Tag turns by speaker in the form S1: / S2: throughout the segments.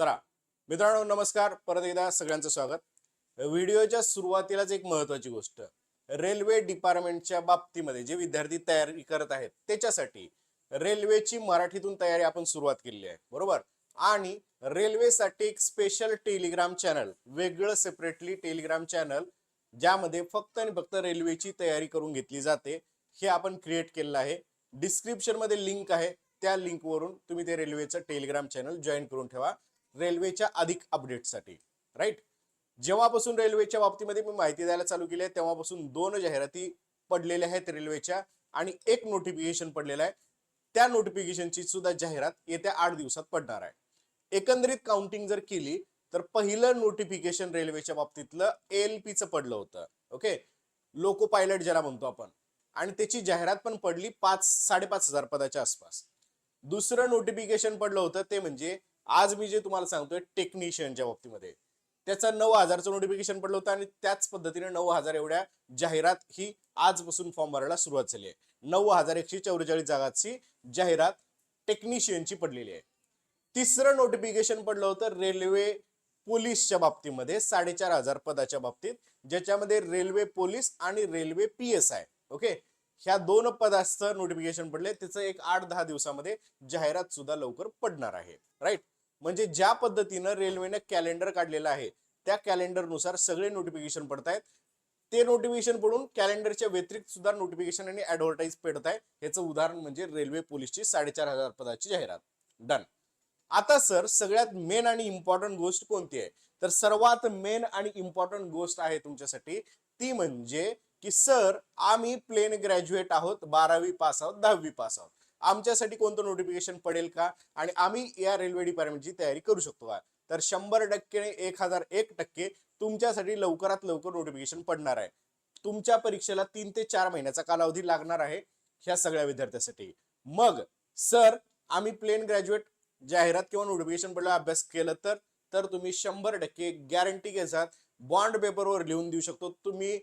S1: चला मित्रांनो नमस्कार. परत एकदा सगळ्यांचं स्वागत. व्हिडिओच्या सुरुवातीलाच एक महत्वाची गोष्ट. रेल्वे डिपार्टमेंटच्या बाबतीमध्ये जे विद्यार्थी तयारी करत आहेत त्याच्यासाठी रेल्वेची मराठीतून तयारी आपण सुरुवात केलेली आहे. बरोबर? आणि रेल्वेसाठी एक स्पेशल टेलिग्राम चॅनल वेगळं सेपरेटली टेलिग्राम चॅनल ज्यामध्ये फक्त आणि फक्त रेल्वेची तयारी करून घेतली जाते. हे आपण क्रिएट केलेलं आहे. डिस्क्रिप्शनमध्ये लिंक आहे. त्या लिंकवरून तुम्ही ते रेल्वेचं टेलिग्राम चॅनल जॉईन करून ठेवा. रेल्वेच्या अधिक अपडेटसाठी राईट जेव्हापासून रेल्वेच्या बाबतीमध्ये मी माहिती द्यायला चालू केली आहे तेव्हापासून दोन जाहिराती पडलेल्या आहेत रेल्वेच्या आणि एक नोटिफिकेशन पडलेलं आहे. त्या नोटिफिकेशनची सुद्धा जाहिरात येत्या आठ दिवसात पडणार आहे. एकंदरीत काउंटिंग जर केली तर पहिलं नोटिफिकेशन रेल्वेच्या बाबतीतलं एल पीचं पडलं होतं ओके लोको पायलट ज्याला म्हणतो आपण. आणि त्याची जाहिरात पण पडली पाच साडेपाच हजार पदाच्या आसपास. दुसरं नोटिफिकेशन पडलं होतं ते म्हणजे आज मी जे तुम्हाला सांगतोय टेक्निशियनच्या बाबतीमध्ये त्याचा नऊ हजारचं नोटिफिकेशन पडलं होतं आणि त्याच पद्धतीने नऊ हजार एवढ्या जाहिरात ही आजपासून फॉर्म भरायला सुरुवात झाली आहे. नऊ हजार एकशे चौवेचाळीस जागाची जाहिरात टेक्निशियनची पडलेली आहे. तिसरं नोटिफिकेशन पडलं होतं रेल्वे पोलीसच्या बाबतीमध्ये साडेचार हजार पदाच्या बाबतीत ज्याच्यामध्ये रेल्वे पोलीस आणि railway P S I okay ह्या दोन पदाचं नोटिफिकेशन पडले त्याचं एक आठ दहा दिवसामध्ये जाहिरात सुद्धा लवकर पडणार आहे राईट म्हणजे ज्या पद्धतीनं रेल्वेनं कॅलेंडर काढलेलं आहे त्या कॅलेंडरनुसार सगळे नोटिफिकेशन पडत आहेत ते नोटिफिकेशन पडून कॅलेंडरच्या व्यतिरिक्त सुद्धा नोटिफिकेशन आणि ऍडव्हर्टाईज पेडत आहे याचं उदाहरण म्हणजे रेल्वे पोलीसची साडेचार हजार पदाची जाहिरात. डन आता सर सगळ्यात मेन आणि इम्पॉर्टंट गोष्ट कोणती आहे? तर सर्वात मेन आणि इम्पॉर्टंट गोष्ट आहे तुमच्यासाठी ती म्हणजे की सर आम्ही प्लेन ग्रॅज्युएट आहोत बारावी पास आहोत दहावी पास आहोत. आमच्यासाठी कोणतं नोटिफिकेशन पडेल का? आणि आम्ही या रेल्वे डिपार्टमेंटची तयारी करू शकतो का? तर शंभर टक्के एक हजार एक टक्के तुमच्यासाठी लवकरात लवकर नोटिफिकेशन पडणार आहे. तुमच्या परीक्षेला तीन ते चार महिन्याचा कालावधी लागणार आहे ह्या सगळ्या विद्यार्थ्यांसाठी. मग सर आम्ही प्लेन ग्रॅज्युएट जाहिरात किंवा नोटिफिकेशन पडला अभ्यास केलं तर तर तुम्ही शंभर टक्के गॅरंटी घेसात बॉन्ड पेपरवर लिहून देऊ शकतो. तुम्ही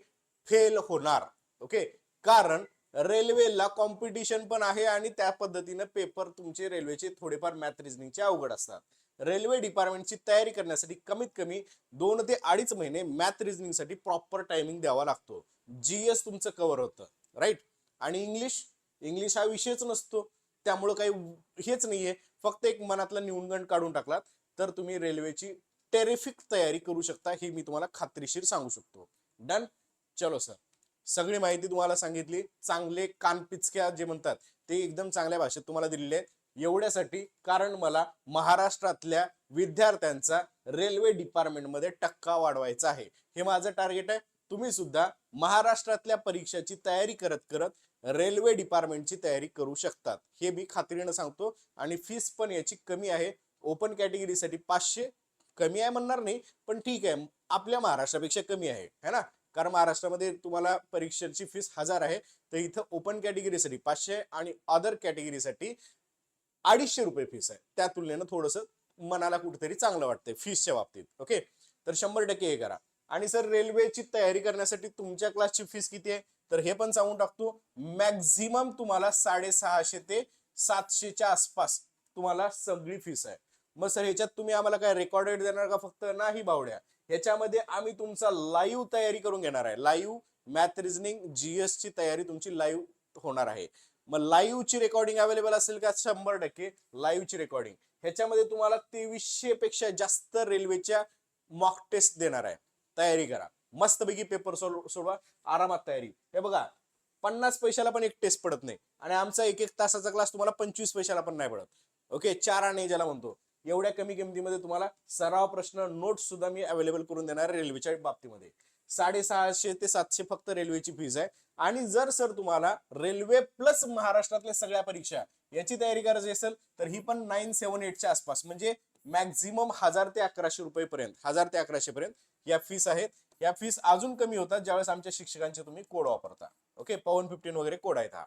S1: फेल होणार. ओके कारण रेल्वेला कॉम्पिटिशन पण आहे आणि त्या पद्धतीनं पेपर तुमचे रेल्वेचे थोडेफार मॅथ रिझनिंगचे अवघड असतात. रेल्वे डिपार्टमेंटची तयारी करण्यासाठी कमीत कमी दोन ते अडीच महिने मॅथ रिझनिंगसाठी प्रॉपर टायमिंग द्यावा लागतो. जीएस तुमचं कव्हर होतं राईट आणि इंग्लिश इंग्लिश हा विषयच नसतो. त्यामुळं काही हेच नाहीये. फक्त एक मनातला निवणगण काढून टाकलात तर तुम्ही रेल्वेची टेरिफिक तयारी करू शकता हे मी तुम्हाला खात्रीशीर सांगू शकतो. डन चलो सर सगळी माहिती तुम्हाला सांगितली. चांगले कानपिचक्या जे म्हणतात ते एकदम चांगल्या भाषेत तुम्हाला दिलेले आहेत. एवढ्यासाठी कारण मला महाराष्ट्रातल्या विद्यार्थ्यांचा रेल्वे डिपार्टमेंटमध्ये टक्का वाढवायचा आहे. हे माझं टार्गेट आहे. तुम्ही सुद्धा महाराष्ट्रातल्या परीक्षाची तयारी करत करत रेल्वे डिपार्टमेंटची तयारी करू शकतात. हे मी खात्रीनं सांगतो. आणि फीस पण याची कमी आहे. ओपन कॅटेगरीसाठी पाचशे कमी आहे म्हणणार नाही पण ठीक आहे. आपल्या महाराष्ट्रापेक्षा कमी आहे. है ना? कारण महाराष्ट्रामध्ये तुम्हाला परीक्षेची फीस हजार आहे. तर इथं ओपन कॅटेगरीसाठी पाचशे आणि अदर कॅटेगरीसाठी अडीचशे रुपये फीस आहे. त्या तुलनेनं थोडंसं मनाला कुठेतरी चांगलं वाटतंय फीसच्या बाबतीत. ओके तर शंभर टक्के हे करा. आणि सर रेल्वेची तयारी करण्यासाठी तुमच्या क्लासची फीस किती आहे? तर हे पण सांगून टाकतो. मॅक्झिमम तुम्हाला साडेसहाशे ते सातशेच्या आसपास तुम्हाला सगळी फीस आहे. मग सर ह्याच्यात तुम्ही आम्हाला काय रेकॉर्डेड देणार का? फक्त नाही बावड्या. ह्याच्यामध्ये आम्ही तुमचा लाईव्ह तयारी करून घेणार आहे. लाईव्ह मॅथ रिझनिंग जीएस ची तयारी तुमची लाईव्ह होणार आहे. मग लाईव्ह ची रेकॉर्डिंग अवेलेबल असेल का? शंभर टक्के लाईव्ह ची रेकॉर्डिंग ह्याच्यामध्ये तुम्हाला तेवीसशे पेक्षा जास्त रेल्वेच्या मॉक टेस्ट देणार आहे. तयारी करा. मस्तपैकी पेपर सोडवा. आरामात तयारी. हे बघा पन्नास पैशाला पण एक टेस्ट पडत नाही. आणि आमचा एक एक तासाचा क्लास तुम्हाला पंचवीस पैशाला पण नाही पडत. ओके चार आणि ज्याला म्हणतो. एवढ्या कमी किमतीमध्ये तुम्हाला सराव प्रश्न नोट सुद्धा मी अवेलेबल करून देणार रेल्वेच्या बाबतीमध्ये. साडेसहाशे ते सातशे फक्त रेल्वेची फीज आहे. आणि जर सर तुम्हाला रेल्वे प्लस महाराष्ट्रातल्या सगळ्या परीक्षा याची तयारी करायची असेल तर ही पण नाईन सेव्हन एटच्या आसपास म्हणजे मॅक्झिमम हजार ते अकराशे रुपये पर्यंत हजार ते अकराशे पर्यंत या फीस आहेत. या फीस अजून कमी होतात ज्यावेळेस आमच्या शिक्षकांचे तुम्ही कोड वापरता. ओके पवन फिफ्टीन वगैरे कोड आहेत हा.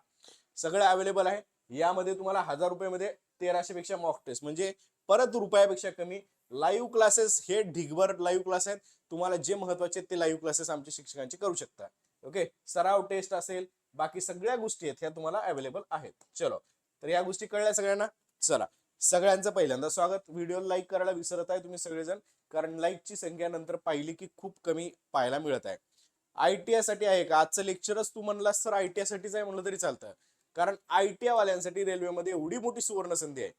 S1: सगळं अवेलेबल आहे. यामध्ये तुम्हाला हजार रुपये मध्ये तेराशे पेक्षा मॉक टेस्ट म्हणजे परत रुपयापेक्षा कमी. लाईव्ह क्लासेस हे ढिगभर लाईव्ह क्लास आहेत. तुम्हाला जे महत्त्वाचे आहेत ते लाईव्ह क्लासेस आमच्या शिक्षकांचे करू शकता. ओके सराव टेस्ट असेल बाकी सगळ्या गोष्टी आहेत ह्या तुम्हाला अवेलेबल आहेत. चलो. तर या गोष्टी कळल्या सगळ्यांना? चला. सगळ्यांचं पहिल्यांदा स्वागत. व्हिडिओ लाईक करायला विसरत आहे तुम्ही सगळेजण. कारण लाईकची संख्या नंतर पाहिली की खूप कमी पाहायला मिळत आहे. आय टी आयसाठी आहे का? आजचं लेक्चरच तू म्हणलास तर आय टी आय साठीच आहे म्हणलं तरी चालतं. कारण आय टी आय वाल्यांसाठी रेल्वेमध्ये एवढी मोठी सुवर्ण संधी आहे.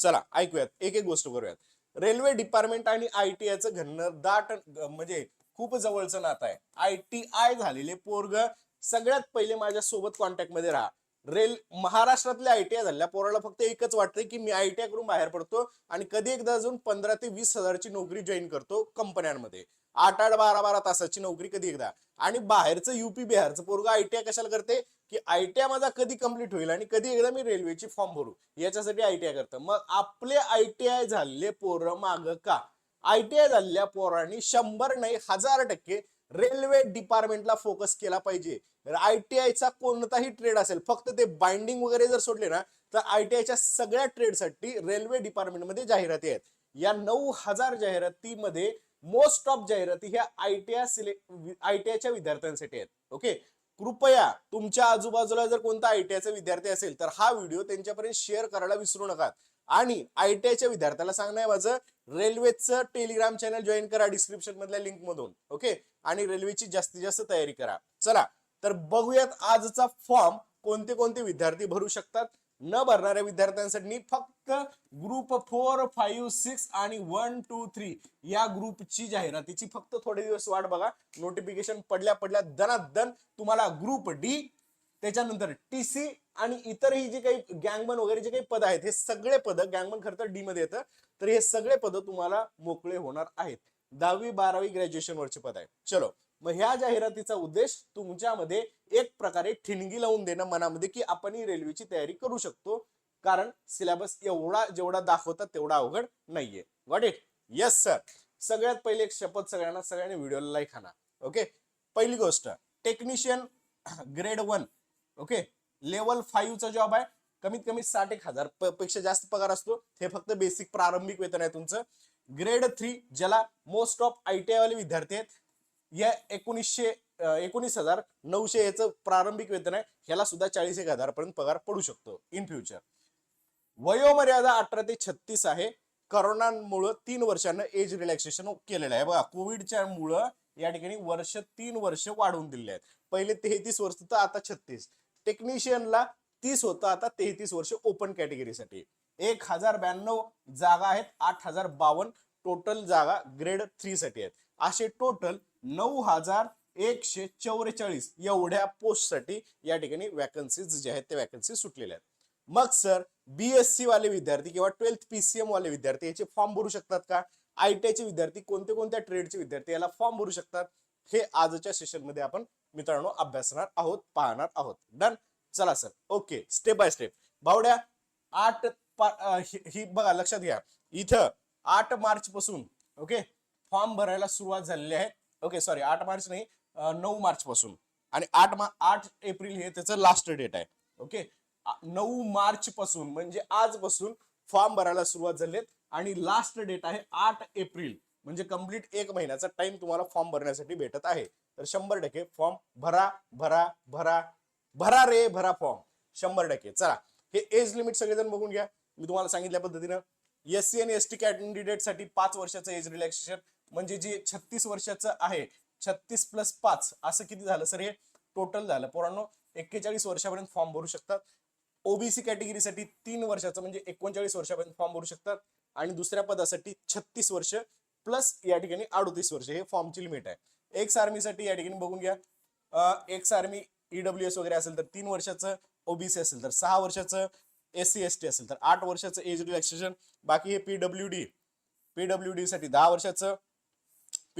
S1: चला ऐकूयात. एक एक गोष्ट करूयात. रेल्वे डिपार्टमेंट आणि आय टी आयचं घनदाट दाट म्हणजे खूप जवळचं नातं आहे. आय टी आय झालेले पोरग सगळ्यात पहिले माझ्या सोबत कॉन्टॅक्टमध्ये राहा. रेल महाराष्ट्रातल्या आय टी आय पोराला फक्त एकच वाटतंय की मी आय टी आय करून बाहेर पडतो आणि कधी एकदा अजून पंधरा ते वीस हजारची नोकरी जॉईन करतो कंपन्यांमध्ये. आठ आठ बारा बारा तासाची नोकरी कधी एकदा. आणि बाहेरचं युपी बिहारचं पोरग आय टी आय कशाला करते? की आय टी आय माझा कधी कंप्लीट होईल आणि कधी एकदा मी रेल्वेची फॉर्म भरू याच्यासाठी आय टी आय करतं. मग आपले आय टी आय झालेले पोरं माग का? आय टी आय झालेल्या पोरांनी शंभर नाही हजार टक्के रेल्वे डिपार्टमेंटला फोकस केला पाहिजे. आय टी आयचा कोणताही ट्रेड असेल फक्त ते बाइंडिंग वगैरे जर सोडले ना तर आय टी आयच्या सगळ्या ट्रेडसाठी रेल्वे डिपार्टमेंटमध्ये जाहिराती आहेत. या नऊ हजार जाहिरातीमध्ये मोस्ट ऑफ जाहिराती ह्या I T I select I T आयच्या विद्यार्थ्यांसाठी आहेत. ओके कृपया तुमच्या आजूबाजूला जर कोणता आय टी आयचा विद्यार्थी असेल तर हा व्हिडिओ त्यांच्यापर्यंत शेअर करायला विसरू नका. आणि आय टी आयच्या विद्यार्थ्याला सांगणं आहे माझं रेल्वेचं टेलिग्राम चॅनल जॉईन करा डिस्क्रिप्शन मधल्या लिंक मधून ओके? आणि रेल्वेची जास्तीत जास्त तयारी करा. चला तर बघूयात आजचा फॉर्म कोणते कोणते विद्यार्थी भरू शकतात. न भरणाऱ्या विद्यार्थ्यांसाठी फक्त ग्रुप फोर फाईव्ह सिक्स आणि वन टू थ्री या ग्रुपची जाहिरातीची फक्त थोडे दिवस वाट बघा. नोटिफिकेशन पडल्या पडल्या दनादन तुम्हाला ग्रुप डी त्याच्यानंतर टी सी आणि इतरही जे काही गँगमन वगैरे जे काही पद आहेत हे सगळे पद गँगमन खरं तर डी मध्ये येतं. तर हे सगळे पद तुम्हाला मोकळे होणार आहेत. दहावी बारावी ग्रॅज्युएशन वरचे पद आहे चलो मग ह्या जाहिरातीचा उद्देश तुमच्यामध्ये एक प्रकारे ठिणगी लावून देणं मनामध्ये की आपण ही रेल्वेची तयारी करू शकतो. कारण सिलेबस एवढा जेवढा दाखवतात तेवढा अवघड नाहीये. गॉट इट येस सर सगळ्यात पहिले एक शपथ सगळ्यांना सगळ्यांनी व्हिडिओला लाईक आणा. ओके पहिली गोष्ट technician grade one okay level फाईव्हचा job आहे. कमीत कमी साठ एक हजारपेक्षा जास्त पगार असतो. हे फक्त बेसिक प्रारंभिक वेतन आहे तुमचं. ग्रेड थ्री ज्याला मोस्ट ऑफ आय टी आयवाले विद्यार्थी आहेत या एकोणीसशे एकोणीस हजार नऊशे याचं प्रारंभिक वेतन आहे. ह्याला सुद्धा चाळीस एक हजार पर्यंत पगार पडू शकतो इन फ्युचर वयोमर्यादा अठरा ते छत्तीस आहे. करोनामुळं तीन वर्षानं एज रिलॅक्सेशन केलेलं आहे. बघा कोविडच्या मुळे या ठिकाणी वर्ष तीन वर्ष वाढवून दिले आहेत. पहिले तेहतीस वर्ष तर आता छत्तीस. टेक्निशियनला तीस होतं आता तेहतीस वर्ष ओपन कॅटेगरीसाठी एक हजार ब्याण्णव जागा आहेत आठ हजार बावन्न टोटल जागा ग्रेड थ्री साठी आहेत. असे टोटल नऊ हजार एकशे चौवेचाळीस एवढ्या पोस्टसाठी या ठिकाणी वॅकन्सीज जे आहेत त्या वॅकन्सी सुटलेल्या आहेत. मग सर बीएससी वाले विद्यार्थी किंवा ट्वेल्थ पीसीएम वाले विद्यार्थी याचे फॉर्म भरू शकतात का? आय टी आयचे विद्यार्थी कोणते कोणत्या ट्रेडचे विद्यार्थी याला फॉर्म भरू शकतात? हे आजच्या सेशनमध्ये आपण मित्रांनो अभ्यासणार आहोत पाहणार आहोत. डन चला sir okay step by step बावड्या आठ पा- ही ही बघा लक्षात घ्या. इथं आठ मार्च पासून ओके फॉर्म भरायला सुरुवात झालेली आहे. ओके सॉरी आठ मार्च नाही नऊ मार्च पासून. आणि आठ मा आठ एप्रिल हे त्याचं लास्ट डेट आहे. ओके नऊ मार्च पासून म्हणजे आजपासून फॉर्म भरायला सुरुवात झाली आणि लास्ट डेट आहे आठ एप्रिल. म्हणजे कंप्लीट एक महिन्याचा टाइम तुम्हाला फॉर्म भरण्यासाठी भेटत आहे. तर शंभर टक्के फॉर्म भरा भरा भरा भरा रे भरा फॉर्म शंभर टक्के. चला हे एज लिमिट सगळेजण बघून घ्या. मी तुम्हाला सांगितल्या पद्धतीनं एस सी आणि एस टी कॅन्डिडेटसाठी पाच वर्षाचं एज रिलॅक्सेशन म्हणजे जे छत्तीस वर्षाचं आहे छत्तीस प्लस पाच असं किती झालं सर हे? टोटल झालं. पोरांनो एक्केचाळीस वर्षापर्यंत फॉर्म भरू शकतात. ओबीसी कॅटेगरीसाठी तीन वर्षाचं म्हणजे एकोणचाळीस वर्षापर्यंत फॉर्म भरू शकतात. आणि दुसऱ्या पदासाठी छत्तीस वर्ष प्लस या ठिकाणी अडोतीस वर्ष हे फॉर्मची लिमिट आहे. एक्स आर्मीसाठी या ठिकाणी बघून घ्या. एक्स आर्मी ईडब्ल्यू एस वगैरे असेल तर तीन वर्षाचं ओबीसी असेल तर सहा वर्षाचं एस सी एस टी असेल तर आठ वर्षाचं एज रिलॅक्सेशन बाकी हे पीडब्ल्यू डी पीडब्ल्यू डी साठी दहा वर्षाचं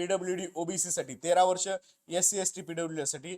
S1: पीडब्ल्यू डी ओबीसी साठी तेरा वर्ष S C S T PW साठी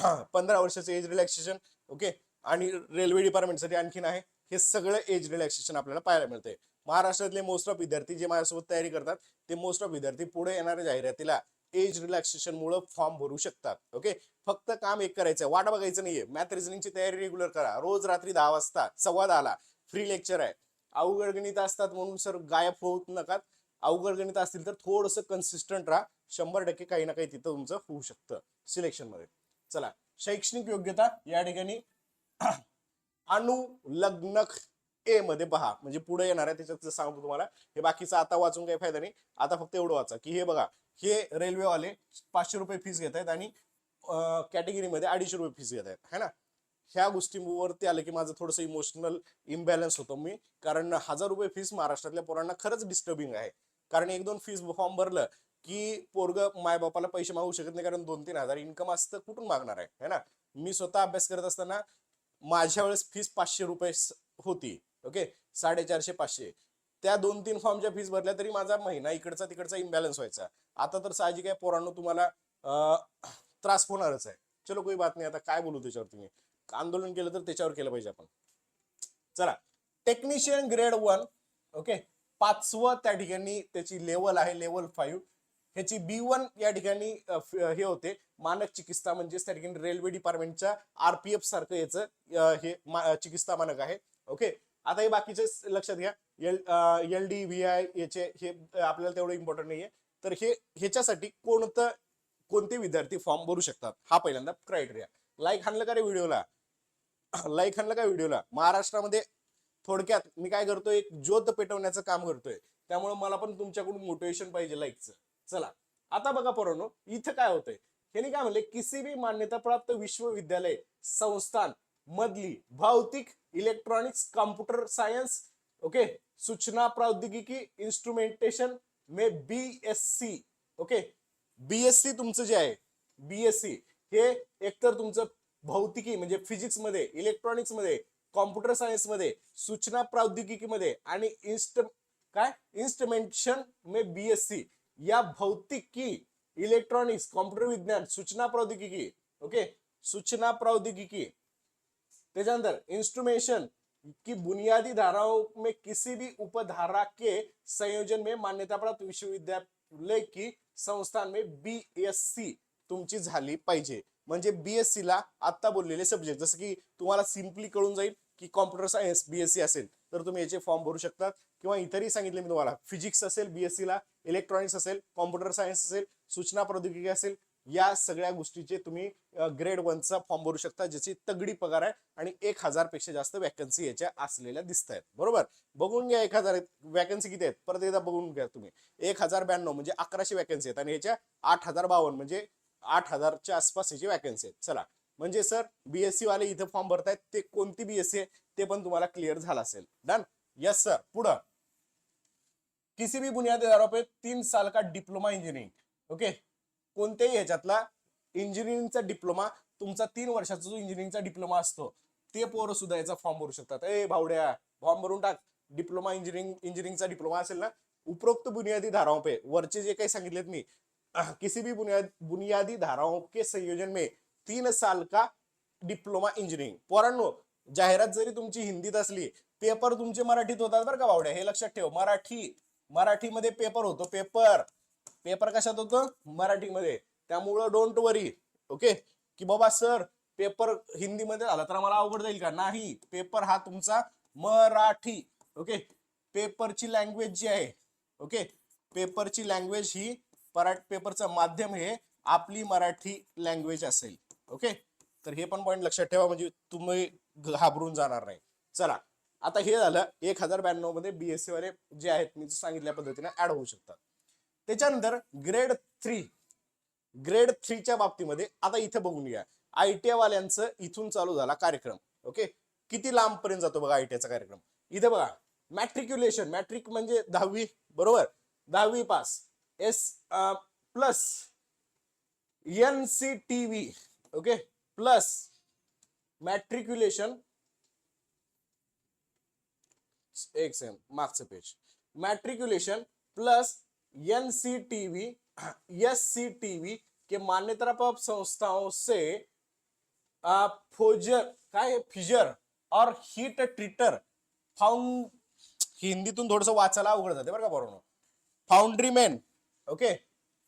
S1: पंधरा वर्षाचं एज रिलॅक्सेशन ओके आणि रेल्वे डिपार्टमेंटसाठी आणखीन आहे. हे सगळं एज रिलॅक्सेशन आपल्याला पाहायला मिळतंय. महाराष्ट्रातले मोस्ट ऑफ विद्यार्थी जे माझ्यासोबत तयारी करतात ते मोस्ट ऑफ विद्यार्थी पुढे येणाऱ्या जाहिरातीला एज रिलॅक्सेशन मुळे फॉर्म भरू शकतात ओके फक्त काम एक करायचं वाट बघायचं नाहीये. मॅथ रिझनिंगची तयारी रेग्युलर करा. रोज रात्री दहा वाजता सव्वा दहाला. फ्री लेक्चर आहे. अवघड गणित असतात म्हणून सर गायब होत नकात. अवघड गणित असतील तर थोडस कन्सिस्टंट राहा. शंभर टक्के काही ना काही तिथं तुमचं होऊ शकतं सिलेक्शनमध्ये. चला शैक्षणिक योग्यता या ठिकाणी अनुलग्नक ए मध्ये पहा. म्हणजे पुढे येणार आहे त्याच्यात सांगतो तुम्हाला. हे बाकीचं आता वाचून काही फायदा नाही. आता फक्त एवढं वाचा की हे बघा हे रेल्वेवाले पाचशे रुपये फीस घेत आहेत आणि कॅटेगरीमध्ये अडीचशे रुपये फीस घेत आहेत. है ना? ह्या गोष्टींवरती आलं की माझं थोडंसं इमोशनल इम्बॅलन्स होतो मी. कारण हजार रुपये फीस महाराष्ट्रातल्या पोरांना खरंच डिस्टर्बिंग आहे. कारण एक दोन फीस फॉर्म भरलं की पोरग माय बापाला पैसे मागू शकत नाही कारण दोन तीन हजार इन्कम असतं कुठून मागणार आहे? है ना? मी स्वतः अभ्यास करत असताना माझ्या वेळेस फीस पाचशे रुपये होती ओके साडेचारशे पाचशे. त्या दोन तीन फॉर्मच्या फीस भरल्या तरी माझा महिना इकडचा तिकडचा इम्बॅलन्स व्हायचा. आता तर साहजिक आहे पोरांनो तुम्हाला त्रास होणारच आहे. चलो कोई बात नाही. आता काय बोलू त्याच्यावर तुम्ही? आंदोलन केलं तर त्याच्यावर केलं पाहिजे आपण. चला. टेक्निशियन ग्रेड वन ओके पाचवं त्या ठिकाणी त्याची लेवल आहे लेवल फाईव्ह ह्याची बी वन या ठिकाणी हे होते. मानक चिकित्सा म्हणजेच त्या ठिकाणी रेल्वे डिपार्टमेंटच्या आरपीएफ सारखं याचं हे चिकित्सा मानक आहे. ओके? आता हे बाकीचे लक्षात घ्या. L L D V I याचे हे आपल्याला तेवढं इम्पॉर्टंट नाहीये. तर हे ह्याच्यासाठी कोणतं कोणते विद्यार्थी फॉर्म भरू शकतात? हा पहिल्यांदा क्रायटेरिया लाईक हाणलं का रे व्हिडिओला? लाईक हाणलं का व्हिडिओला? महाराष्ट्रामध्ये थोडक्यात मी काय करतोय एक ज्योत पेटवण्याचं काम करतोय. त्यामुळे मला पण तुमच्याकडून मोटिवेशन पाहिजे लाईकचं चला आता बघा पोरांनो इथं काय होतंय? ह्यांनी काय म्हणले किसी भी मान्यता प्राप्त विश्वविद्यालय संस्थान मधली भौतिक इलेक्ट्रॉनिक्स कॉम्प्युटर सायन्स ओके सूचना प्रौद्योगिकी इंस्ट्रुमेंटेशन में बीएससी ओके बीएससी तुमचं जे आहे बीएससी हे एकतर तुमचं भौतिकी म्हणजे फिजिक्समध्ये इलेक्ट्रॉनिक्समध्ये कॉम्प्युटर सायन्समध्ये सूचना प्रौद्योगिकीमध्ये आणि इन्स्ट काय? इन्स्ट्रुमेंटेशन मे बीएससी या भौतिकी इलेक्ट्रॉनिक्स कॉम्प्युटर विज्ञान सूचना प्रौद्योगिकी ओके? सूचना प्रौद्योगिकी. त्याच्यानंतर इंस्ट्रूमेशन की बुनियादी धाराओं में किसी भी उपधारा के संयोजन में मान्यता प्राप्त विश्वविद्यालय की संस्थान में बीएससी तुमची झाली पाहिजे. म्हणजे बीएससी ला आता बोललेले सब्जेक्ट जसं की तुम्हाला सिम्पली कळून जाईल की कॉम्प्युटर सायन्स बीएससी असेल तर तुम्ही याचे फॉर्म भरू शकता किंवा इतरही सांगितले मी तुम्हाला फिजिक्स असेल बीएससी ला इलेक्ट्रॉनिक्स असेल कॉम्प्युटर सायन्स असेल सूचना प्रौद्योगिकी असेल या सगळ्या गोष्टीचे तुम्ही ग्रेड वनचा फॉर्म भरू शकता ज्याची तगडी पगार आहे आणि एक हजारपेक्षा जास्त वॅकन्सी याच्या असलेल्या दिसत आहेत. बरोबर? बघून घ्या एक हजार वॅकन्सी किती आहेत? परत एकदा बघून घ्या तुम्ही. एक हजार ब्याण्णव म्हणजे अकराशे वॅकन्सी आहेत. आणि याच्या आठ हजार बावन्न म्हणजे आठ हजारच्या आसपास याची वॅकन्सी आहेत. चला. म्हणजे सर बीएससी वाले इथं फॉर्म भरतायत ते कोणती बीएससी आहे ते पण तुम्हाला क्लिअर झालं असेल. डन यस सर पुढं. किसी भी बुनियादी आधारों पे तीन साल का डिप्लोमा इंजिनिअरिंग ओके कोणत्याही ह्याच्यातला इंजिनिअरिंगचा डिप्लोमा तुमचा तीन वर्षाचा जो इंजिनिअरिंगचा डिप्लोमा असतो ते पोरं सुद्धा याचा फॉर्म भरू शकतात. ए भावड्या फॉर्म भरून टाक. डिप्लोमा इंजिनिअरिंग इंजिनिअरिंगचा डिप्लोमा असेल ना उपरोक्त बुनियादी धाराओं पे वरचे जे काही सांगितलेत मी किसी भी बुनियाद बुनियादी धाराओं के संयोजन में तीन साल का डिप्लोमा इंजिनिअरिंग पोरांनो जाहिरात जरी तुमची हिंदीत असली पेपर तुमचे मराठीत होतात बरं का बावड्या. हे लक्षात ठेव मराठी मराठीमध्ये पेपर होतो पेपर. पेपर कशात होतं? मराठीमध्ये. त्यामुळं डोंट वरी ओके की बाबा सर पेपर हिंदीमध्ये झाला तर मला अवघड जाईल का? नाही पेपर हा तुमचा मराठी ओके पेपरची लँग्वेज जी आहे ओके पेपरची लँग्वेज ही परा पेपरचं माध्यम हे आपली मराठी लँग्वेज असेल. ओके तर हे पण पॉईंट लक्षात ठेवा म्हणजे तुम्ही घाबरून जाणार नाही. चला आता हे झालं एक हजार ब्याण्णवमध्ये बीएससी वाले जे आहेत मी सांगितल्या पद्धतीने ऍड होऊ शकतात. त्याच्यानंतर ग्रेड थ्री ग्रेड थ्रीच्या बाबतीमध्ये आता इथे बघून घ्या. आय वाल्यांचं इथून चालू झाला कार्यक्रम. ओके किती लांब पर्यंत जातो बघा आयटीआयचा कार्यक्रम? इथे बघा मॅट्रिक्युलेशन मॅट्रिक म्हणजे दहावी बरोबर? दहावी pass S plus N C T V okay plus matriculation एक सेम मागचं page matriculation plus N C T V S C T V के मान्यता प्राप्त संस्थाओं से फोजर काय फिजर और हीट ट्रीटर फाउंड हिंदीतून थोडस वाचायला अवघड जाते बरं का बरोबर foundrymen okay?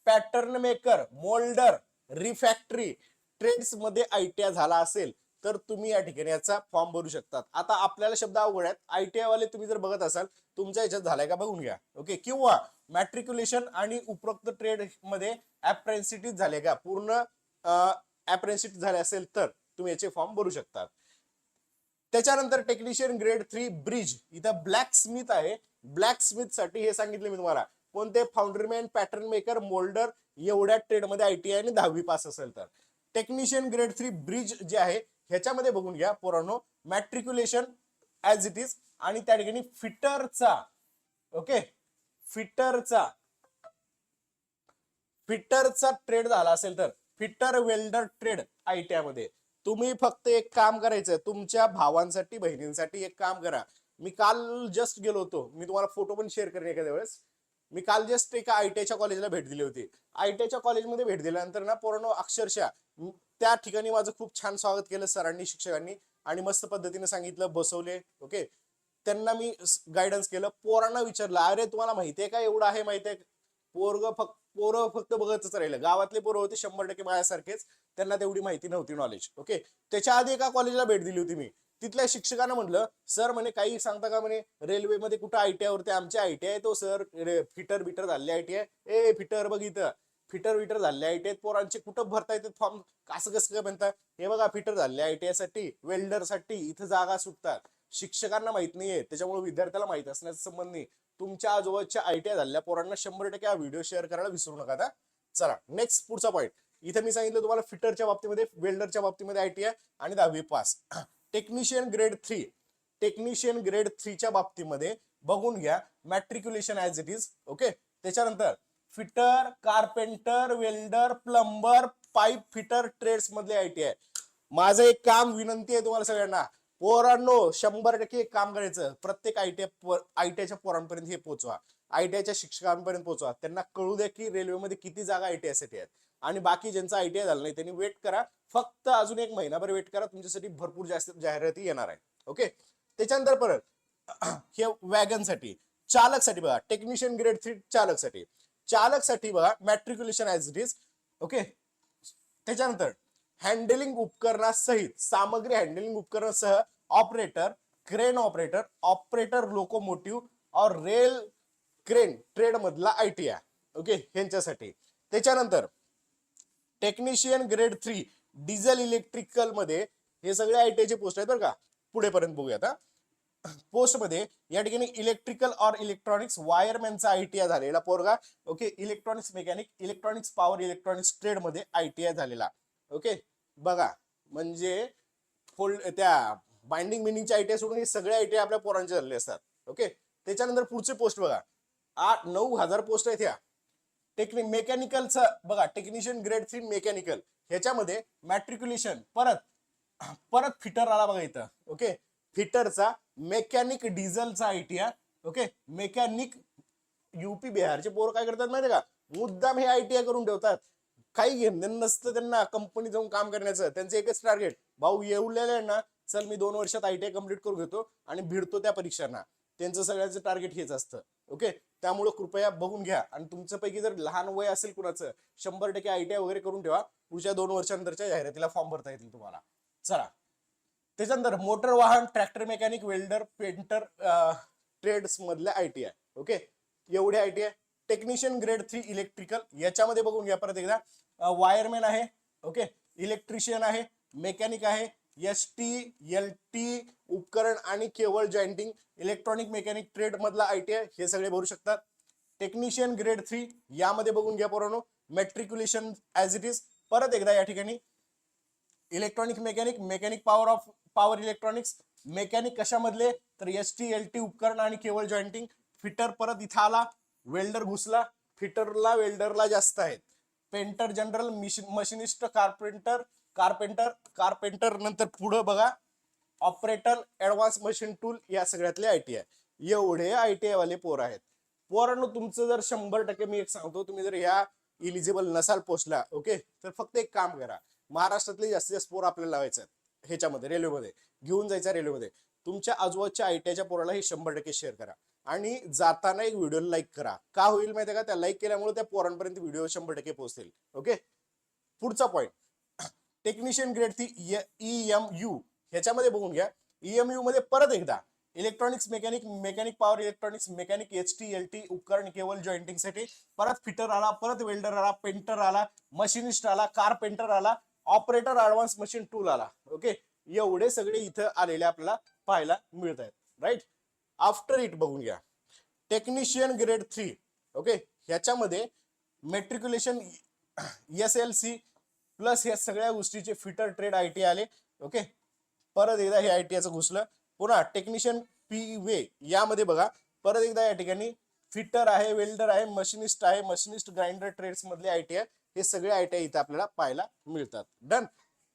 S1: Pattern maker moulder refractory ट्रेड्समध्ये ITI झाला असेल तर तुम्ही या ठिकाणी याचा फॉर्म भरू शकतात. आता आपल्याला शब्द अवघड आहेत. आयटीआय वाले तुम्ही जर बघत असाल तुमच्या याच्यात झालाय का बघून घ्या. ओके? किंवा मॅट्रिक्युलेशन आणि उपरोक्त ट्रेडमध्ये अप्रेन्सिटीज झाले का? पूर्ण अप्रेन्सिटी झाले असेल तर तुम्ही याचे फॉर्म भरू शकतात. त्याच्यानंतर टेक्निशियन ग्रेड थ्री ब्रिज. इथं ब्लॅक स्मिथ आहे. ब्लॅक स्मिथसाठी हे सांगितले मी तुम्हाला. कोणते फाउंड्रीमॅन पॅटर्न मेकर मोल्डर एवढ्या ट्रेडमध्ये आयटीआय आणि दहावी पास असेल तर. टेक्निशियन ग्रेड थ्री ब्रिज जे आहे ह्याच्यामध्ये बघून घ्या पोरानो. मॅट्रिक्युलेशन ऍज इट इज आणि त्या ठिकाणी फिटरचा ओके? फिटरचा फिटरचा ट्रेड झाला असेल तर. फिटर वेल्डर ट्रेड आयटीआयमध्ये. तुम्ही फक्त एक काम करायचं तुमच्या भावांसाठी बहिणींसाठी एक काम करा. मी काल जस्ट गेलो होतो. मी तुम्हाला फोटो पण शेअर करेन एखाद्या वेळेस. मी काल जस्ट एका आय आयटीआयच्या कॉलेजला भेट दिली होती. आय टी आयच्या कॉलेजमध्ये भेट दिल्यानंतर ना पोरांनो अक्षरशः त्या ठिकाणी माझं खूप छान स्वागत केलं सरांनी शिक्षकांनी आणि मस्त पद्धतीने सांगितलं बसवले ओके त्यांना मी गायडन्स केलं. पोरांना विचारलं अरे तुम्हाला माहितीये का एवढं आहे माहितीये पोरग फक्त पोरं फक्त बघतच राहिलं. गावातले पोरं होते शंभर टक्के माझ्यासारखेच. त्यांना तेवढी माहिती नव्हती नॉलेज ओके त्याच्या आधी एका कॉलेजला भेट दिली होती मी. तिथल्या शिक्षकांना म्हटलं सर म्हणे काही सांगता का म्हणे रेल्वेमध्ये कुठं आयटीआय आय टी आयटीआय तो सर फिटर बिटर झाले आयटीआय ए फिटर बघ इथं फिटर विटर झाले आयटीआय पोरांचे कुठं भरता येते फॉर्म कसं कसं काय म्हणता? हे बघा फिटर झाले आयटीआयसाठी वेल्डरसाठी इथं जागा सुटतात. शिक्षकांना माहीत नाहीये त्याच्यामुळे विद्यार्थ्याला माहीत असण्याचा संबंध नाही. तुमच्या आजोबाच्या आयटीआय झालेल्या पोरांना शंभर टक्के हा व्हिडिओ शेअर करायला विसरू नका आता चला नेक्स्ट पुढचा पॉईंट इथं मी सांगितलं तुम्हाला फिटरच्या बाबतीमध्ये वेल्डरच्या बाबतीमध्ये आयटीआय आणि दहावी pass. Technician grade three technician grade थ्रीच्या बाबतीमध्ये बघून घ्या. Matriculation as it is okay त्याच्यानंतर fitter carpenter welder plumber pipe fitter trades मधले आयटीआय माझं एक काम विनंती आहे तुम्हाला सगळ्यांना. पोरांनो शंभर टक्के एक काम करायचं. प्रत्येक आयटीआय आयटीआयच्या पोरांपर्यंत हे पोहोचवा. आयटीआयच्या शिक्षकांपर्यंत पोहोचवा. त्यांना कळू द्या की रेल्वेमध्ये किती जागा आयटीआयसाठी आहेत. आणि बाकी ज्यांचा आयटीआय झाला नाही त्यांनी वेट करा. फक्त अजून एक महिनाभर वेट करा. तुमच्यासाठी भरपूर जास्त जाहिराती येणार आहे ओके त्याच्यानंतर परत हे वॅगनसाठी चालकसाठी बघा. टेक्निशियन ग्रेड थ्री चालकसाठी. चालकसाठी बघा matriculation as it is okay त्याच्यानंतर हँडलिंग उपकरणासहित सामग्री handling उपकरणासह operator crane operator operator locomotive और रेल क्रेन ट्रेड मधला आय ओके ह्यांच्यासाठी. त्याच्यानंतर टेक्निशियन ग्रेड थ्री डिझेल इलेक्ट्रिकलमध्ये हे सगळे आयटीआयचे पोस्ट आहेत बरं का. पुढेपर्यंत बघूयात बघूया आता. पोस्टमध्ये या ठिकाणी इलेक्ट्रिकल और इलेक्ट्रॉनिक्स वायरमॅनचा आयटीआय झालेला पोरगा. Okay electronics mechanic electronics power electronics ट्रेडमध्ये आयटीआय झालेला. ओके बघा. म्हणजे फोल्ड त्या बाइंडिंग मिनिंगचे आयटीआय सोडून हे सगळे आयटीआय आपल्या पोरांचे झालेले असतात. ओके त्याच्यानंतर पुढचे पोस्ट बघा. आठ नऊ हजार पोस्ट आहेत ह्या. टेक्निक मेकॅनिकलचं बघा टेक्निशियन ग्रेड थ्री मेकॅनिकल ह्याच्यामध्ये मॅट्रिक्युलेशन परत परत फिटर आला बघा इथं ओके फिटरचा मेकॅनिक डिझेलचा आयटीआय ओके मेकॅनिक युपी बिहारचे पोरं काय करतात माहिती का? मुद्दाम हे आयटीआय करून ठेवतात. काही घेणं नसतं त्यांना कंपनी जाऊन काम करण्याचं. त्यांचं एकच टार्गेट भाऊ येवलेलं आहे ना चल मी दोन वर्षात आयटीआय कंप्लीट करून घेतो आणि भिडतो त्या परीक्षांना. त्यांचं सगळ्यांचं टार्गेट हेच असतं. ओके त्यामुळं कृपया बघून घ्या. आणि तुमच्यापैकी जर लहान वय असेल कुणाचं शंभर टक्के आयटीआय वगैरे करून ठेवा. पुढच्या दोन वर्षानंतरच्या जाहिरातीला फॉर्म भरता येतील तुम्हाला. चला. त्याच्यानंतर मोटर वाहन tractor mechanic welder painter trades मधल्या आयटीआय ओके एवढे ITI technician grade three electrical याच्यामध्ये बघून घ्या परत एकदा. वायरमॅन आहे. ओके इलेक्ट्रिशियन आहे. मेकॅनिक आहे. एस टी एल टी उपकरण आणि केवळ जॉईंटिंग इलेक्ट्रॉनिक मेकॅनिक ट्रेड मधला आय हे सगळे भरू शकतात. टेक्निशियन ग्रेड थ्री यामध्ये बघून घ्या पोरानो. मेट्रिक्युलेशन ऍज इट इज परत एकदा या ठिकाणी. Electronic mechanic mechanic power of power electronics mechanic कशामधले? तर एस टी एल टी उपकरण आणि केवळ जॉईंटिंग फिटर परत इथं आला. वेल्डर घुसला. फिटरला वेल्डरला जास्त आहेत. Painter general machinist carpenter carpenter carpenter नंतर पुढं बघा. ऑपरेटर ॲडव्हान्स मशीन टूल या सगळ्यातले आय टी आय एवढे आय टी आयवाले पोर आहेत. पोरांनो तुमचं जर शंभर टक्के मी एक सांगतो तुम्ही जर ह्या इलिजिबल नसाल पोचला ओके तर फक्त एक काम करा. महाराष्ट्रातले जास्तीत जास्त पोर आपल्याला लावायचं ह्याच्यामध्ये रेल्वेमध्ये घेऊन जायचं रेल्वेमध्ये तुमच्या आजूबाजूच्या आयटीआयच्या पोराला हे शंभर टक्के शेअर करा. आणि जाताना एक व्हिडिओ लाईक करा. का होईल माहिती का? त्या लाईक केल्यामुळे त्या पोरांपर्यंत व्हिडिओ शंभर टक्के पोहोचतील ओके पुढचा point technician grade three E M U ह्याच्यामध्ये बघून घ्या. ईएमयू मध्ये परत एकदा electronics mechanic mechanic power electronics mechanic H T L T उपकरण केवळ जॉईंटिंगसाठी परत फिटर आला परत वेल्डर आला पेंटर आला मशिनिस्ट आला कारपेंटर आला ऑपरेटर ऍडव्हान्स मशीन टूल आला. ओके एवढे सगळे इथं आलेले आपल्याला पाहायला मिळत आहेत राईट आफ्टर इट बघून घ्या. टेक्निशियन ग्रेड थ्री ओके ह्याच्यामध्ये matriculation S L C plus या सगळ्या गोष्टीचे फिटर ट्रेड आय टी आले. ओके परत एकदा हे आय टी आयचं घुसलं. पुन्हा टेक्निशियन पी वे यामध्ये बघा. परत एकदा या ठिकाणी फिटर आहे वेल्डर आहे मशिनिस्ट आहे मशिनिस्ट ग्राइंडर ट्रेड्स मधले आय टी आय हे सगळे आय टी आय इथे आपल्याला पाहायला मिळतात. डन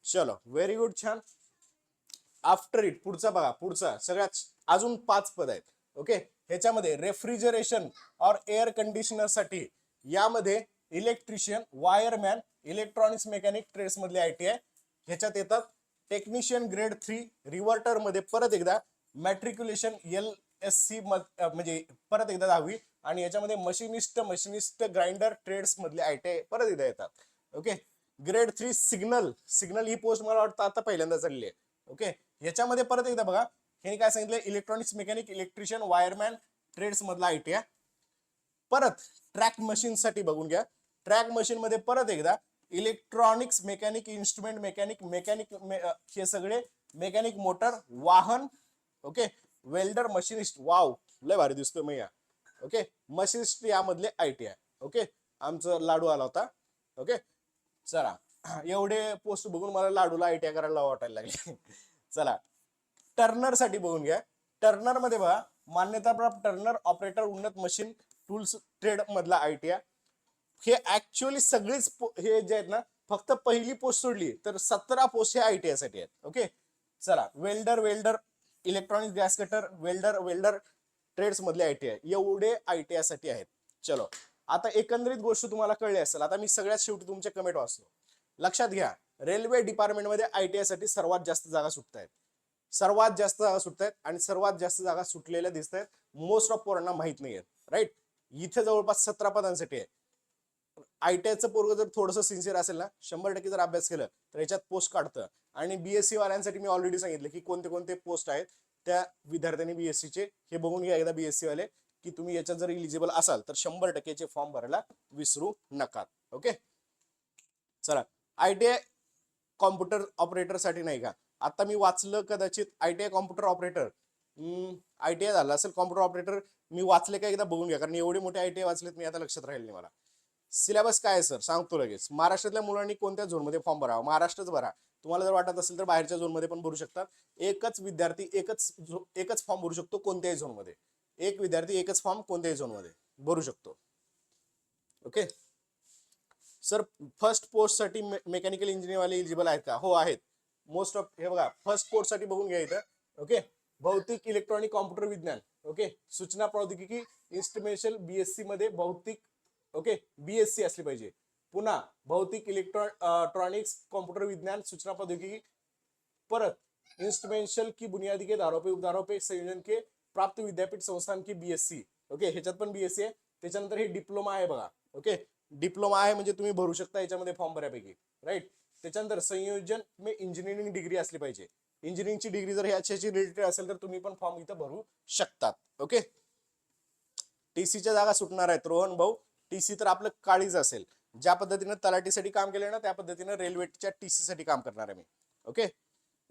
S1: चलो. व्हेरी गुड छान. आफ्टर इट पुढचा बघा. पुढचा. सगळ्यात अजून पाच पद आहेत. ओके ह्याच्यामध्ये रेफ्रिजरेशन और एअर कंडिशनरसाठी यामध्ये electrician wireman electronics mechanic trades मधले आय टी आय. ह्याच्यात येतात टेक्निशियन ग्रेड थ्री रिव्हर्टरमध्ये परत एकदा मॅट्रिक्युलेशन एल एस सी म्हणजे परत एकदा दहावी. आणि याच्यामध्ये मशिनिस्ट मशिनिस्ट ग्राइंडर ट्रेड्स मधले आय टी आय परत एकदा येतात. Okay? Grade three signal. Signal ही पोस्ट मला वाटतं आता पहिल्यांदा चालली आहे. ओके? ह्याच्यामध्ये परत एकदा बघा. हे काय सांगितलं? Electronics mechanic electrician wireman trades मधला आय टी आय. परत ट्रॅक मशीनसाठी बघून घ्या. ट्रॅक मशीनमध्ये परत एकदा electronics mechanic instrument mechanic mechanic हे सगळे मेकॅनिक मोटर वाहन ओके? वेल्डर मशिनिस्ट वाव लय भारी दिसतोय मी या ओके? मशिनिस्ट यामधले आय टी आय ओके? आमचं लाडू आला होता ओके? चला एवढे पोस्ट बघून मला लाडूला आय टी आय करायला वाटायला लागले. चला टर्नरसाठी बघून घ्या. टर्नरमध्ये बघा मान्यताप्राप्त टर्नर ऑपरेटर उन्नत मशीन टूल्स ट्रेड मधला आय टी आय. हे ऍक्च्युअली सगळीच हे जे आहेत ना फक्त पहिली पोस्ट सोडली तर सतरा पोस्ट हे आय टी साठी आहेत. ओके चला welder welder electronic gas cutter welder welder trades मधले आय टी आय एवढे आय टी आयसाठी आहेत. चलो आता एकंदरीत गोष्ट तुम्हाला कळली असेल आता मी सगळ्यात शेवटी तुमचे कमेंट वाचतो. लक्षात घ्या रेल्वे डिपार्टमेंटमध्ये आय टी आयसाठी सर्वात जास्त जागा सुटत आहेत सर्वात जास्त जागा सुटत आहेत आणि सर्वात जास्त जागा सुटलेल्या दिसत आहेत मोस्ट ऑफ पोरांना माहीत नाही आहेत राईट इथे जवळपास सतरा पदांसाठी आहे. आयटीआयचं पोरग जर थोडंसं सिन्सिअर असेल ना शंभर टक्के जर अभ्यास केलं तर याच्यात पोस्ट काढतं. आणि बीएससी वाल्यांसाठी मी ऑलरेडी सांगितलं की कोणते कोणते पोस्ट आहेत त्या विद्यार्थ्यांनी बीएससी चे हे बघून घ्या एकदा बीएससी वाले की तुम्ही याच्यात जर इलिजिबल असाल तर शंभर टक्केचे फॉर्म भरायला विसरू नका. ओके चला. आयटीआय कॉम्प्युटर ऑपरेटरसाठी नाही का? आता मी वाचलं कदाचित आयटीआय कॉम्प्युटर ऑपरेटर आयटीआय झालं असेल कॉम्प्युटर ऑपरेटर मी वाचले का एकदा बघून घ्या कारण एवढे मोठे आयटीआय वाचलेत मी आता लक्षात राहील नाही मला. सिलेबस काय आहे सर सांगतो लगेच. महाराष्ट्रातल्या मुलांनी कोणत्या झोनमध्ये फॉर्म भरावा? महाराष्ट्रच भरा. तुम्हाला जर वाटत असेल तर बाहेरच्या झोनमध्ये पण भरू शकतात एकच विद्यार्थी एकच झो- एकच फॉर्म भरू शकतो कोणत्याही झोनमध्ये. एक विद्यार्थी एकच फॉर्म कोणत्याही झोनमध्ये भरू शकतो. ओके सर फर्स्ट पोस्टसाठी मेकॅनिकल इंजिनियर वाले आहेत का? हो आहेत. मोस्ट ऑफ हे बघा फर्स्ट पोस्टसाठी बघून घ्या इथं. ओके भौतिक इलेक्ट्रॉनिक कॉम्प्युटर विज्ञान. ओके सूचना प्रौद्योगिकी इन्स्ट्रुमेशन बीएससी मध्ये भौतिक ओके? बीएससी असली पाहिजे. पुन्हा भौतिक इलेक्ट्रॉनिक्स कॉम्प्युटर विज्ञान सूचना प्रौद्योगिकी परत इन्स्ट्रुमेंशल की बुनियादी के दारों पे उपदारों पे संयोजन के प्राप्त विद्यापीठ संस्थान की बीएससी ओके? ह्याच्यात पण बीएससी आहे. त्याच्यानंतर हे डिप्लोमा आहे बघा. ओके? डिप्लोमा आहे म्हणजे तुम्ही भरू शकता याच्यामध्ये फॉर्म बऱ्यापैकी. राईट? त्याच्यानंतर संयोजन में इंजिनिअरिंग डिग्री असली पाहिजे. इंजिनिअरिंगची डिग्री जर ह्याच्याशी रिलेटेड असेल तर तुम्ही पण फॉर्म इथं भरू शकतात. ओके? टीसीच्या जागा सुटणार आहेत. रोहन भाऊ टीसी तर आपलं काळीच असेल. ज्या पद्धतीनं तलाठीसाठी काम केलं ना त्या पद्धतीनं रेल्वेच्या टीसी साठी काम करणार आहे मी. ओके?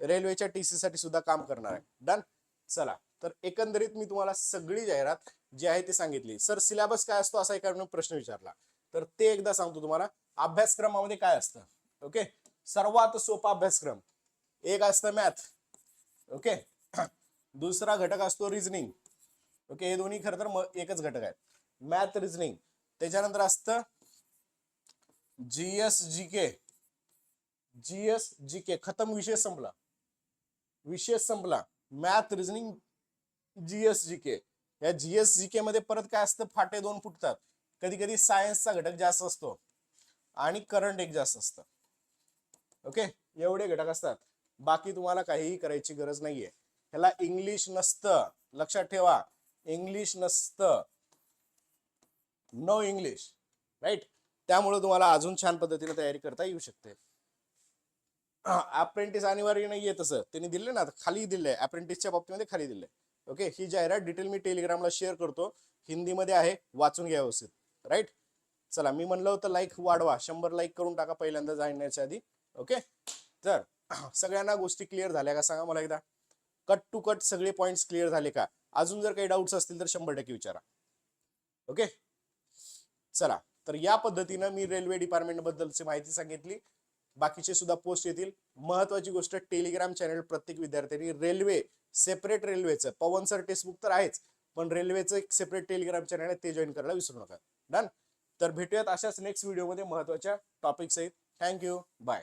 S1: रेल्वेच्या टीसी साठी सुद्धा काम करणार आहे. डन चला. तर एकंदरीत मी तुम्हाला सगळी जाहिरात जी आहे ती सांगितली. सर सिलेबस काय असतो? असा एका प्रश्न विचारला. तर ते एकदा सांगतो तुम्हाला. अभ्यासक्रमामध्ये काय असतं? ओके? सर्वात सोपा अभ्यासक्रम. एक असतं मॅथ ओके? दुसरा घटक असतो रिझनिंग ओके? हे दोन्ही खरं तर एकच घटक आहेत. मॅथ रिझनिंग त्याच्यानंतर असतं जीएस जी के जीएस जी के खतम विषय संपला. विषय संपला. Math reasoning GS G K या जीएस जी के मध्ये परत काय असतं? फाटे दोन फुटतात. कधी कधी सायन्सचा घटक जास्त असतो. आणि करंट एक जास्त असतं. ओके एवढे घटक असतात. बाकी तुम्हाला काहीही करायची गरज नाहीये. ह्याला इंग्लिश नसतं. लक्षात ठेवा. इंग्लिश नसतं. नो इंग्लिश राईट त्यामुळे तुम्हाला अजून छान पद्धतीने तयारी करता येऊ शकते. अप्रेंटिस अनिवार्य नाहीये तसं त्यांनी दिले ना खाली दिले अप्रेंटिसच्या बाबतीमध्ये खाली दिले ओके ही जाहिरात डिटेल मी टेलिग्रामला शेअर करतो. हिंदीमध्ये आहे वाचून घ्या व्यवस्थित. राईट चला मी म्हणलं होतं लाईक वाढवा. शंभर लाईक करून टाका पहिल्यांदा जाण्याच्या आधी. ओके तर सगळ्यांना गोष्टी क्लिअर झाल्या का? सांगा मला एकदा. कट टू कट सगळे पॉईंट्स क्लिअर झाले का? अजून जर काही डाऊट्स असतील तर शंभर टक्के विचारा. ओके चला तर या पद्धतीनं मी रेल्वे डिपार्टमेंट बद्दलची माहिती सांगितली. बाकीचे सुद्धा पोस्ट येतील. महत्वाची गोष्ट टेलिग्राम चॅनल प्रत्येक विद्यार्थ्यांनी रेल्वे सेपरेट रेल्वेचं पवन सर टेक्स्टबुक तर आहेच पण रेल्वेचं एक सेपरेट टेलिग्राम चॅनल आहे ते जॉईन करायला विसरू नका. डन तर भेटूयात अशाच नेक्स्ट व्हिडिओमध्ये महत्त्वाच्या टॉपिक्स आहेत थँक्यू बाय